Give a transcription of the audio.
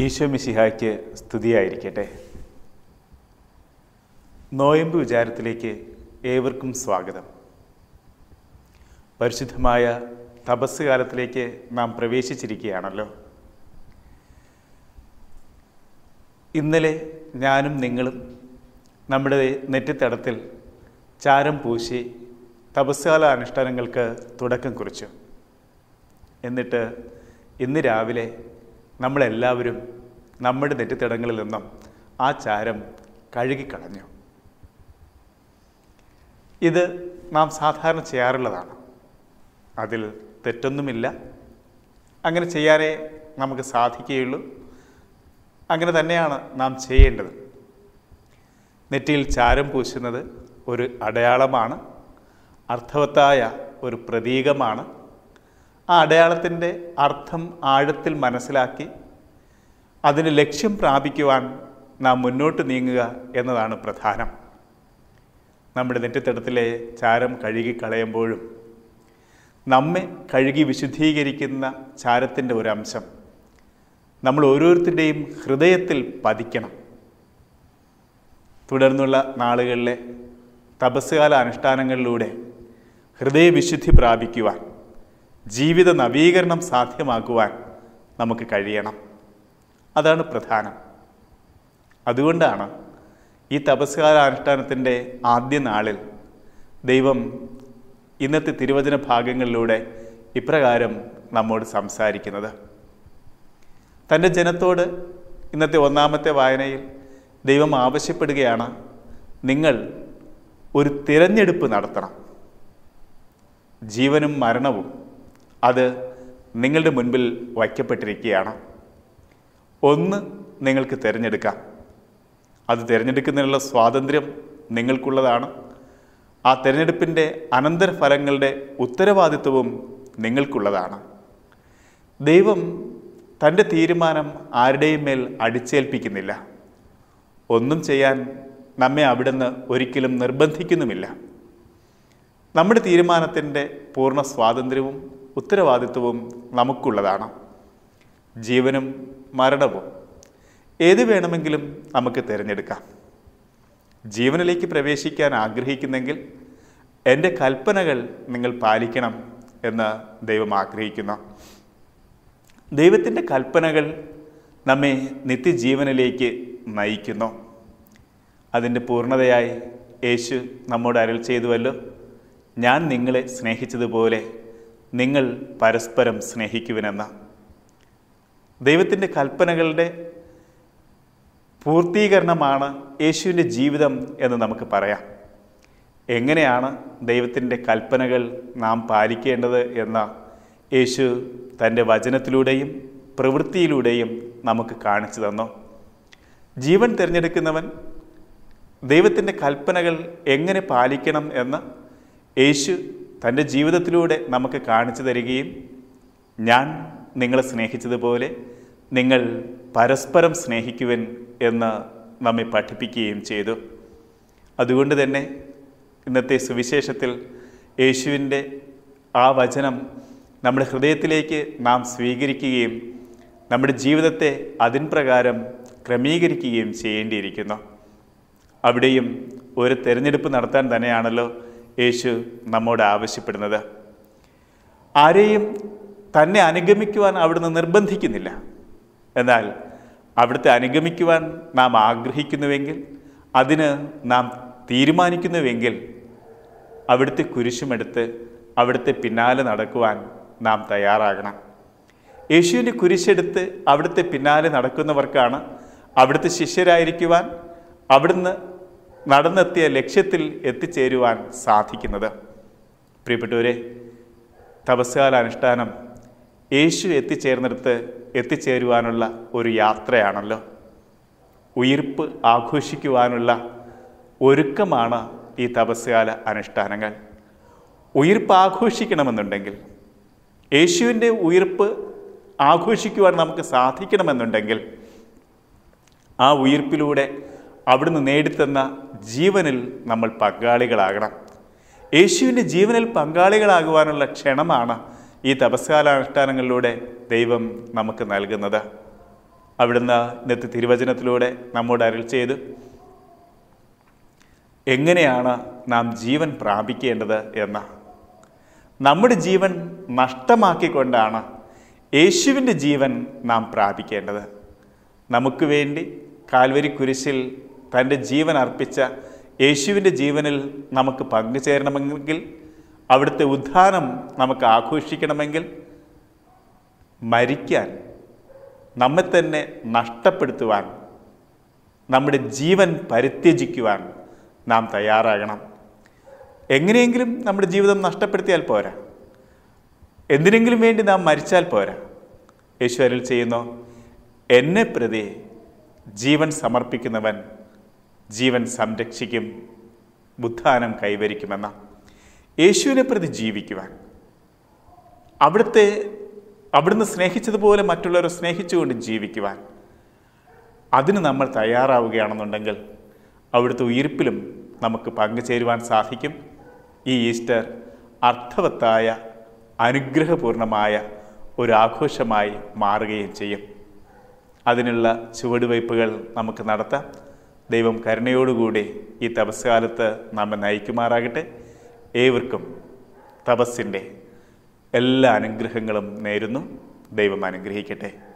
ഈശോ മിശിഹായ്ക്ക് സ്തുതിയായിരിക്കട്ടെ. നോയമ്പ് വിചാരത്തിലേക്ക് ഏവർക്കും സ്വാഗതം. പരിശുദ്ധമായ തപസ് കാലത്തിലേക്ക് നാം പ്രവേശിച്ചിരിക്കുകയാണല്ലോ. ഇന്നലെ ഞാനും നിങ്ങളും നമ്മുടെ നെറ്റിത്തടത്തിൽ ചാരം പൂശി തപസ്കാല അനുഷ്ഠാനങ്ങൾക്ക് തുടക്കം കുറിച്ചു. എന്നിട്ട് ഇന്ന് രാവിലെ നമ്മളെല്ലാവരും നമ്മുടെ നെറ്റിത്തടങ്ങളിൽ നിന്നും ആ ചാരം കഴുകിക്കളഞ്ഞു. ഇത് നാം സാധാരണ ചെയ്യാറുള്ളതാണ്. അതിൽ തെറ്റൊന്നുമില്ല. അങ്ങനെ ചെയ്യാനേ നമുക്ക് സാധിക്കുകയുള്ളൂ. അങ്ങനെ തന്നെയാണ് നാം ചെയ്യേണ്ടത്. നെറ്റിയിൽ ചാരം പൂശുന്നത് ഒരു അടയാളമാണ്. അർത്ഥവത്തായ ഒരു പ്രതീകമാണ്. ആ അടയാളത്തിന്റെ അർത്ഥം ആഴത്തിൽ മനസ്സിലാക്കി അതിന് ലക്ഷ്യം പ്രാപിക്കുവാൻ നാം മുന്നോട്ട് നീങ്ങുക എന്നതാണ് പ്രധാനം. നമ്മുടെ നെറ്റിത്തടത്തിലെ ചാരം കഴുകി കളയുമ്പോഴും നമ്മെ കഴുകി വിശുദ്ധീകരിക്കുന്ന ചാരത്തിന്റെ ഒരു അംശം നമ്മൾ ഓരോരുത്തരുടെയും ഹൃദയത്തിൽ പതിക്കണം. തുടർന്നുള്ള നാളുകളിലെ തപസ്സുകാല അനുഷ്ഠാനങ്ങളിലൂടെ ഹൃദയവിശുദ്ധി പ്രാപിക്കുവാൻ ജീവിത നവീകരണം സാധ്യമാക്കുവാൻ നമുക്ക് കഴിയണം. അതാണ് പ്രധാനം. അതുകൊണ്ടാണ് ഈ തപസ്കാല അനുഷ്ഠാനത്തിന്റെ ആദ്യ നാളിൽ ദൈവം ഇന്നത്തെ തിരുവചന ഭാഗങ്ങളിലൂടെ ഇപ്രകാരം നമ്മോട് സംസാരിക്കുന്നത്. തന്റെ ജനത്തോട് ഇന്നത്തെ ഒന്നാമത്തെ വായനയിൽ ദൈവം ആവശ്യപ്പെടുകയാണ് നിങ്ങൾ ഒരു തിരഞ്ഞെടുപ്പ് നടത്തണം. ജീവനും മരണവും അത് നിങ്ങളുടെ മുൻപിൽ വയ്ക്കപ്പെട്ടിരിക്കുകയാണ്. ഒന്ന് നിങ്ങൾക്ക് തിരഞ്ഞെടുക്കാം. അത് തിരഞ്ഞെടുക്കുന്നതിനുള്ള സ്വാതന്ത്ര്യം നിങ്ങൾക്കുള്ളതാണ്. ആ തിരഞ്ഞെടുപ്പിന്റെ അനന്തരഫലങ്ങളുടെ ഉത്തരവാദിത്വവും നിങ്ങൾക്കുള്ളതാണ്. ദൈവം തന്റെ തീരുമാനം ആരുടെയും മേൽ അടിച്ചേൽപ്പിക്കുന്നില്ല. ഒന്നും ചെയ്യാൻ നമ്മെ അവിടുന്ന് ഒരിക്കലും നിർബന്ധിക്കുന്നുമില്ല. നമ്മുടെ തീരുമാനത്തിന്റെ പൂർണ സ്വാതന്ത്ര്യവും ഉത്തരവാദിത്വവും നമുക്കുള്ളതാണ്. ജീവനും മരണവും. ഏത് വേണമെങ്കിലും നമുക്ക് തിരഞ്ഞെടുക്കാം. ജീവനിലേക്ക് പ്രവേശിക്കാൻ ആഗ്രഹിക്കുന്നെങ്കിൽ എന്റെ കൽപ്പനകൾ നിങ്ങൾ പാലിക്കണം എന്ന് ദൈവം ആഗ്രഹിക്കുന്നു. ദൈവത്തിന്റെ കൽപ്പനകൾ നമ്മെ നിത്യജീവനിലേക്ക് നയിക്കുന്നു. അതിന്റെ പൂർണതയായി യേശു നമ്മോട് അരൾ ചെയ്തുവല്ലോ. ഞാൻ നിങ്ങളെ സ്നേഹിച്ചതുപോലെ നിങ്ങൾ പരസ്പരം സ്നേഹിക്കുവിനെന്ന. ദൈവത്തിന്റെ കൽപ്പനകളുടെ പൂർത്തീകരണമാണ് യേശുവിന്റെ ജീവിതം എന്ന് നമുക്ക് പറയാം. എങ്ങനെയാണ് ദൈവത്തിന്റെ കൽപ്പനകൾ നാം പാലിക്കേണ്ടത് എന്ന യേശു തന്റെ വചനത്തിലൂടെയും പ്രവൃത്തിയിലൂടെയും നമുക്ക് കാണിച്ചു തന്നു. ജീവൻ തിരഞ്ഞെടുക്കുന്നവൻ ദൈവത്തിന്റെ കൽപ്പനകൾ എങ്ങനെ പാലിക്കണം എന്ന് യേശു തന്റെ ജീവിതത്തിലൂടെ നമുക്ക് കാണിച്ചു തരികയും ഞാൻ നിങ്ങളെ സ്നേഹിച്ചതുപോലെ നിങ്ങൾ പരസ്പരം സ്നേഹിക്കുവൻ എന്ന് നമ്മെ പഠിപ്പിക്കുകയും ചെയ്തു. അതുകൊണ്ട് തന്നെ ഇന്നത്തെ സുവിശേഷത്തിൽ യേശുവിന്റെ ആ വചനം നമ്മുടെ ഹൃദയത്തിലേക്ക് നാം സ്വീകരിക്കുകയും നമ്മുടെ ജീവിതത്തെ അതിൻ പ്രകാരം ക്രമീകരിക്കുകയും ചെയ്യേണ്ടിയിരിക്കുന്നു. അവിടെയും ഒരു തിരഞ്ഞെടുപ്പ് നടത്താൻ തന്നെയാണല്ലോ യേശു നമ്മോട് ആവശ്യപ്പെടുന്നത്. ആരെയും തന്നെ അനുഗമിക്കുവാൻ അവിടുന്ന് നിർബന്ധിക്കുന്നില്ല. എന്നാൽ അവിടുത്തെ അനുഗമിക്കുവാൻ നാം ആഗ്രഹിക്കുന്നുവെങ്കിൽ അതിന് നാം തീരുമാനിക്കുന്നുവെങ്കിൽ അവിടുത്തെ കുരിശുമെടുത്ത് അവിടുത്തെ പിന്നാലെ നടക്കുവാൻ നാം തയ്യാറാകണം. യേശുവിന്റെ കുരിശെടുത്ത് അവിടുത്തെ പിന്നാലെ നടക്കുന്നവർക്കാണ് അവിടുത്തെ ശിഷ്യരായിരിക്കുവാൻ അവിടുന്ന് നടന്നെത്തിയ ലക്ഷ്യത്തിൽ എത്തിച്ചേരുവാൻ സാധിക്കുന്നത്. പ്രിയപ്പെട്ടവരെ തപസ്കാല അനുഷ്ഠാനം യേശു എത്തിച്ചേർന്നിടത്ത് എത്തിച്ചേരുവാനുള്ള ഒരു യാത്രയാണല്ലോ. ഉയിർപ്പ് ആഘോഷിക്കുവാനുള്ള ഒരുക്കമാണ് ഈ തപസ്കാല അനുഷ്ഠാനങ്ങൾ. ഉയിർപ്പ് ആഘോഷിക്കണമെന്നുണ്ടെങ്കിൽ യേശുവിന്റെ ഉയിർപ്പ് ആഘോഷിക്കുവാൻ നമുക്ക് സാധിക്കണമെന്നുണ്ടെങ്കിൽ ആ ഉയിർപ്പിലൂടെ അവിടുന്ന് നേടിത്തന്ന ജീവനിൽ നമ്മൾ പങ്കാളികളാകണം. യേശുവിന്റെ ജീവനിൽ പങ്കാളികളാകുവാനുള്ള ക്ഷണമാണ് ഈ തപസ്കാലാനുഷ്ഠാനങ്ങളിലൂടെ ദൈവം നമുക്ക് നൽകുന്നത്. അവിടുന്ന് ഇന്നത്തെ തിരുവചനത്തിലൂടെ നമ്മോട് അരുൾ ചെയ്തു എങ്ങനെയാണ് നാം ജീവൻ പ്രാപിക്കേണ്ടത് എന്ന്. നമ്മുടെ ജീവൻ നഷ്ടമാക്കിക്കൊണ്ടാണ് യേശുവിന്റെ ജീവൻ നാം പ്രാപിക്കേണ്ടത്. നമുക്ക് വേണ്ടി കാൽവരി കുരിശിൽ തന്റെ ജീവൻ അർപ്പിച്ച യേശുവിന്റെ ജീവനിൽ നമുക്ക് പങ്കുചേരണമെങ്കിൽ അവിടുത്തെ ഉദ്ധാനം നമുക്ക് ആഘോഷിക്കണമെങ്കിൽ മരിക്കാൻ നമ്മെ തന്നെ നഷ്ടപ്പെടുത്തുവാൻ നമ്മുടെ ജീവൻ പരിത്യജിക്കുവാൻ നാം തയ്യാറാകണം. എങ്ങനെയെങ്കിലും നമ്മുടെ ജീവിതം നഷ്ടപ്പെടുത്തിയാൽ പോരാ. എന്തിനെങ്കിലും വേണ്ടി നാം മരിച്ചാൽ പോരാ. യേശു അരുൾ ചെയ്യുന്നു എന്നെ പ്രതി ജീവൻ സമർപ്പിക്കുന്നവൻ ജീവൻ സംരക്ഷിക്കും ബുദ്ധാനം കൈവരിക്കുമെന്ന യേശുവിനെ പ്രതി ജീവിക്കുവാൻ. അവിടുത്തെ അവിടുന്ന് സ്നേഹിച്ചതുപോലെ മറ്റുള്ളവരെ സ്നേഹിച്ചുകൊണ്ട് ജീവിക്കുവാൻ. അതിന് നമ്മൾ തയ്യാറാവുകയാണെന്നുണ്ടെങ്കിൽ അവിടുത്തെ ഉയർപ്പിലും നമുക്ക് പങ്കുചേരുവാൻ സാധിക്കും. ഈ ഈസ്റ്റർ അർത്ഥവത്തായ അനുഗ്രഹപൂർണമായ ഒരു ആഘോഷമായി മാറുകയും ചെയ്യും. അതിനുള്ള ചുവടുവയ്പ്പുകൾ നമുക്ക് നടത്താം. ദൈവം കരുണയോടുകൂടി ഈ തപസ്കാലത്ത് നമ്മെ നയിക്കുമാറാകട്ടെ. ഏവർക്കും തപസ്സിന്റെ എല്ലാ അനുഗ്രഹങ്ങളും നേരുന്നു. ദൈവം അനുഗ്രഹിക്കട്ടെ.